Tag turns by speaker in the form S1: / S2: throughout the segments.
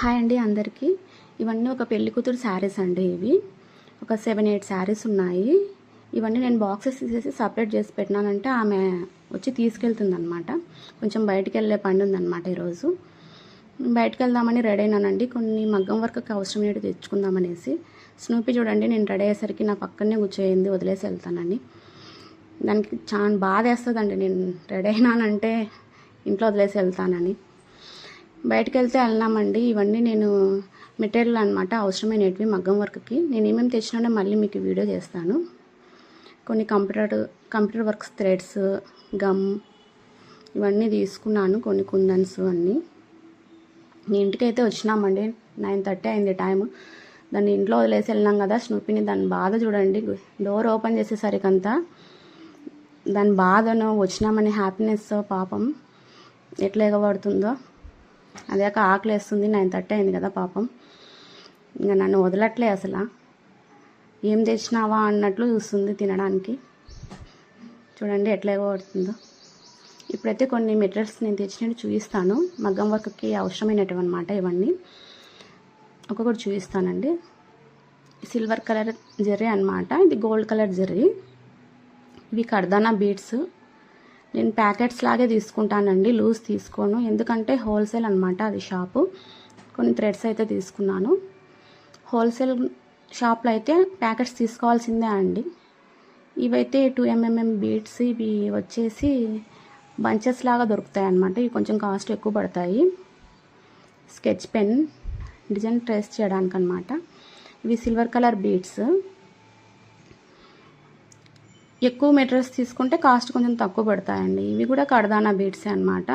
S1: Hi అండి అందరికీ. ఇవన్నీ ఒక పెళ్ళి కూతురు శారీస్ అండి ఇవి. ఒక సెవెన్ ఎయిట్ శారీస్ ఉన్నాయి. ఇవన్నీ నేను బాక్సెస్ తీసేసి సపరేట్ చేసి పెట్టినానంటే ఆమె వచ్చి తీసుకెళ్తుంది అనమాట కొంచెం బయటికి వెళ్ళే పండు ఉందన్నమాట ఈరోజు. బయటకు వెళ్దామని రెడీ అయినానండి. కొన్ని మగ్గం వర్క్కి అవసరమైనవి తెచ్చుకుందామనేసి. స్నూపీ చూడండి నేను రెడీ అయ్యేసరికి నా పక్కనే కూర్చోయింది వదిలేసి వెళ్తానని. దానికి చాలా బాధ వేస్తుందండి నేను రెడీ అయినానంటే ఇంట్లో వదిలేసి వెళ్తానని. బయటకు వెళ్తే వెళ్ళినామండి. ఇవన్నీ నేను మెటీరియల్ అనమాట అవసరమైనవి మగ్గం వర్క్కి. నేను ఏమేమి తెచ్చినానో మళ్ళీ మీకు వీడియో చేస్తాను. కొన్ని computer computer works threads gum ఇవన్నీ తీసుకున్నాను కొన్ని కుందన్స్ అన్నీ. ఇంటికి అయితే వచ్చినామండి. నైన్ థర్టీ అయింది టైం దాన్ని ఇంట్లో వదిలేసి వెళ్ళినాం కదా స్నూపిని దాని బాధ చూడండి. డోర్ ఓపెన్ చేసేసరికంతా దాని బాధను వచ్చినామని హ్యాపీనెస్ పాపం ఎట్లా ఎగబడుతుందో. అదే ఆకలి వేస్తుంది నైన్ థర్టీ అయింది కదా పాపం. ఇంకా నన్ను వదలట్లే అసలు. ఏం తెచ్చినావా అన్నట్లు చూస్తుంది తినడానికి. చూడండి ఎట్లా పడుతుందో ఇప్పుడైతే కొన్ని మెటీరియల్స్ నేను తెచ్చినట్టు చూపిస్తాను. మగ్గం వర్క్కి అవసరమైనవి అనమాట ఇవన్నీ. ఒక్కొక్కటి చూపిస్తానండి. సిల్వర్ కలర్ జెర్రీ అనమాట ఇది గోల్డ్ కలర్ జెర్రీ ఇవి కర్దానా బీడ్స్ నేను ప్యాకెట్స్ లాగే తీసుకుంటానండి లూజ్ తీసుకోను. ఎందుకంటే హోల్సేల్ అనమాట అది షాపు. కొన్ని థ్రెడ్స్ అయితే తీసుకున్నాను. హోల్సేల్ షాప్లో అయితే ప్యాకెట్స్ తీసుకోవాల్సిందే అండి. ఇవైతే టూ ఎంఎంఎం బీడ్స్ ఇవి వచ్చేసి బంచెస్ లాగా దొరుకుతాయి అన్నమాట ఇవి కొంచెం కాస్ట్ ఎక్కువ పడతాయి. స్కెచ్ పెన్ డిజైన్ ట్రేస్ చేయడానికి అనమాట ఇవి సిల్వర్ కలర్ బీడ్స్ ఎక్కువ మెటీరియల్స్ తీసుకుంటే కాస్ట్ కొంచెం తక్కువ పడతాయండి. ఇవి కూడా కడదానా బీడ్సే అనమాట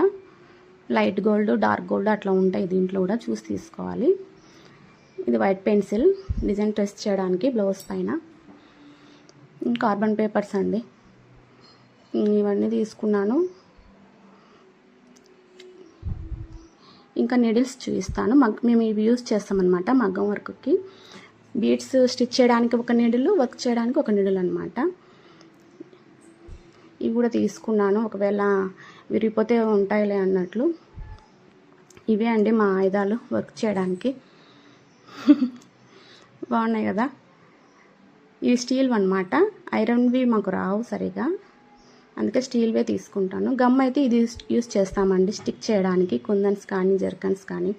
S1: లైట్ గోల్డ్ డార్క్ గోల్డ్ అట్లా ఉంటాయి దీంట్లో కూడా చూసి తీసుకోవాలి. ఇది వైట్ పెన్సిల్. డిజైన్ టెస్ట్ చేయడానికి బ్లౌజ్ పైన. కార్బన్ పేపర్స్ అండి. ఇవన్నీ తీసుకున్నాను. ఇంకా నీడిల్స్ చూపిస్తాను. మగ్ మేము ఇవి యూజ్ చేస్తామన్నమాట మగ్గం వర్క్కి. బీడ్స్ స్టిచ్ చేయడానికి ఒక నీడిల్ వర్క్ చేయడానికి ఒక నీడిల్ అనమాట ఇవి కూడా తీసుకున్నాను. ఒకవేళ విరిగిపోతే ఉంటాయిలే అన్నట్లు. ఇవే అండి మా ఆయుధాలు వర్క్ చేయడానికి. బాగున్నాయి కదా? ఇవి స్టీల్ అనమాట ఐరన్వి మాకు రావు సరిగా. అందుకే స్టీల్వే తీసుకుంటాను. గమ్ అయితే ఇది యూస్ చేస్తామండి స్టిక్ చేయడానికి. కుందన్స్ కానీ జర్కన్స్ కానీ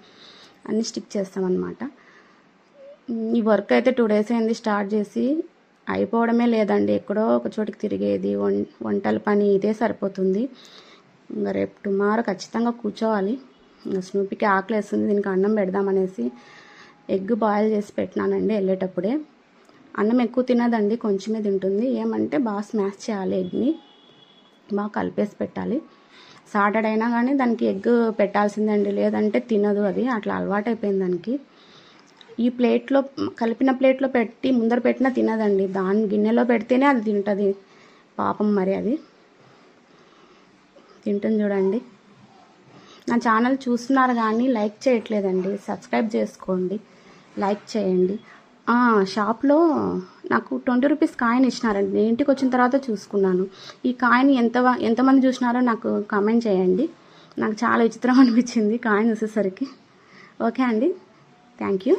S1: అన్నీ స్టిక్ చేస్తామన్నమాట. ఈ వర్క్ అయితే టూ డేస్ అయింది స్టార్ట్ చేసి అయిపోవడమే లేదండి. ఎక్కడో ఒక చోటికి తిరిగేది. వం వంటల పని ఇదే సరిపోతుంది. ఇంకా రేపు టుమారో ఖచ్చితంగా కూర్చోవాలి. స్నూపికి ఆకలి వేస్తుంది దీనికి అన్నం పెడదామనేసి ఎగ్ బాయిల్ చేసి పెట్టినానండి వెళ్ళేటప్పుడే. అన్నం ఎక్కువ తినదండి. కొంచెమే తింటుంది. ఏమంటే బాగా స్మాష్ చేయాలి ఎగ్ని. బాగా కలిపేసి పెట్టాలి. సాటర్డే అయినా కానీ దానికి ఎగ్ పెట్టాల్సిందండి. లేదంటే తినదు అది. అట్లా అలవాటు అయిపోయింది దానికి. ఈ ప్లేట్లో కలిపిన ప్లేట్లో పెట్టి ముందర పెట్టినా తినదండి. దాని గిన్నెలో పెడితేనే అది తింటుంది. పాపం మరి అది. తింటుంది చూడండి. నా ఛానల్ చూస్తున్నారు కానీ లైక్ చేయట్లేదండి. సబ్స్క్రైబ్ చేసుకోండి. లైక్ చేయండి. షాప్లో నాకు ట్వంటీ రూపీస్ కాయిన్ ఇచ్చినారండి. నేను ఇంటికి వచ్చిన తర్వాత చూసుకున్నాను. ఈ కాయిన్ ఎంత ఎంతమంది చూసినారో నాకు కామెంట్ చేయండి. నాకు చాలా విచిత్రం అనిపించింది కాయిన్ వచ్చేసరికి ఓకే అండి. Thank you.